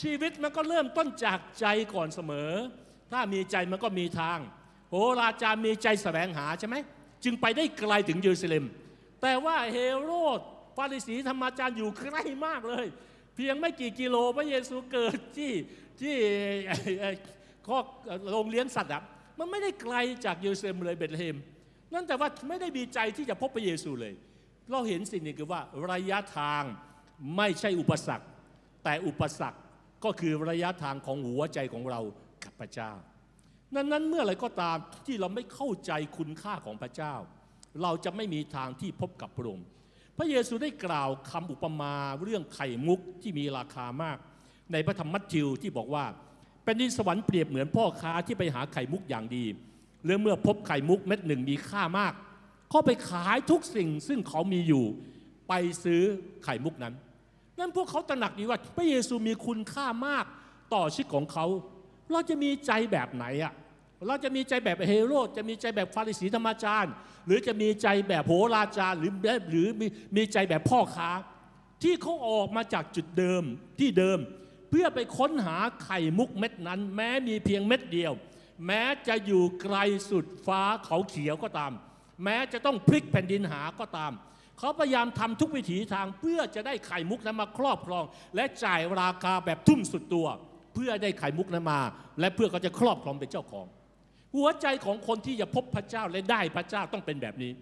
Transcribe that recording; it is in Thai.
ชีวิตมันก็เริ่มต้นจากใจก่อนเสมอ ถ้ามีใจมันก็มีทาง โหราจามีใจแสวงหาใช่ไหม จึงไปได้ไกลถึงเยรูซาเล็ม แต่ว่าเฮโรดฟาริสีธรรมาจารย์อยู่ใกล้มากเลย เพียงไม่กี่กิโลพระเยซูเกิดที่ที่ไอ้ไอ้ข้อกโรงเลี้ยงสัตว์อะมันไม่ได้ไกลจากเยรูซาเล็มเลยเบธเลเฮม นั่นแต่ว่าไม่ได้มีใจที่จะพบพระเยซูเลย เราเห็นสิ่งหนี้คือว่าระยะทางไม่ใช่อุปสรรค แต่อุปสรรค ก็คือระยะทางของหัวใจของเรากับพระเจ้านั้นนั้นเมื่อไรก็ตามที่เราไม่เข้าใจคุณค่าของพระเจ้า เราจะไม่มีทางที่พบกับพระองค์พระเยซูได้กล่าวคำอุปมาเรื่องไข่มุกที่มีราคามาก ในพระธรรมมัทธิวที่บอกว่าเป็นดินสวรรค์เปรียบเหมือนพ่อค้าที่ไปหาไข่มุกอย่างดีและเมื่อพบไข่มุกเม็ดหนึ่งมีค่ามากเขาไปขายทุกสิ่งซึ่งเขามีอยู่ ไปซื้อไข่มุกนั้น นั่นพวกเขาตระหนักดีว่า พระเยซูมีคุณค่ามากต่อชีวิตของเขา เราจะมีใจแบบไหนอะเราจะมีใจแบบเฮโรดจะมีใจแบบฟาริสีธรรมจารย์ หรือจะมีใจแบบโหราจารย์หรือแบบหรือมีมีใจแบบพ่อค้า ที่เขาออกมาจากจุดเดิมที่เดิม เพื่อไปค้นหาไข่มุกเม็ดนั้น แม้มีเพียงเม็ดเดียว แม้จะอยู่ไกลสุดฟ้าเขาเขียวก็ตาม แม้จะต้องพลิกแผ่นดินหาก็ตาม เขาพยายามทำทุกวิถีทางเพื่อจะได้ไข่มุกนั้นมาครอบครอง และจ่ายราคาแบบทุ่มสุดตัว เพื่อได้ไข่มุกนั้นมา และเพื่อเขาจะครอบครองเป็นเจ้าของ หัวใจของคนที่จะพบพระเจ้าและได้พระเจ้าต้องเป็นแบบนี้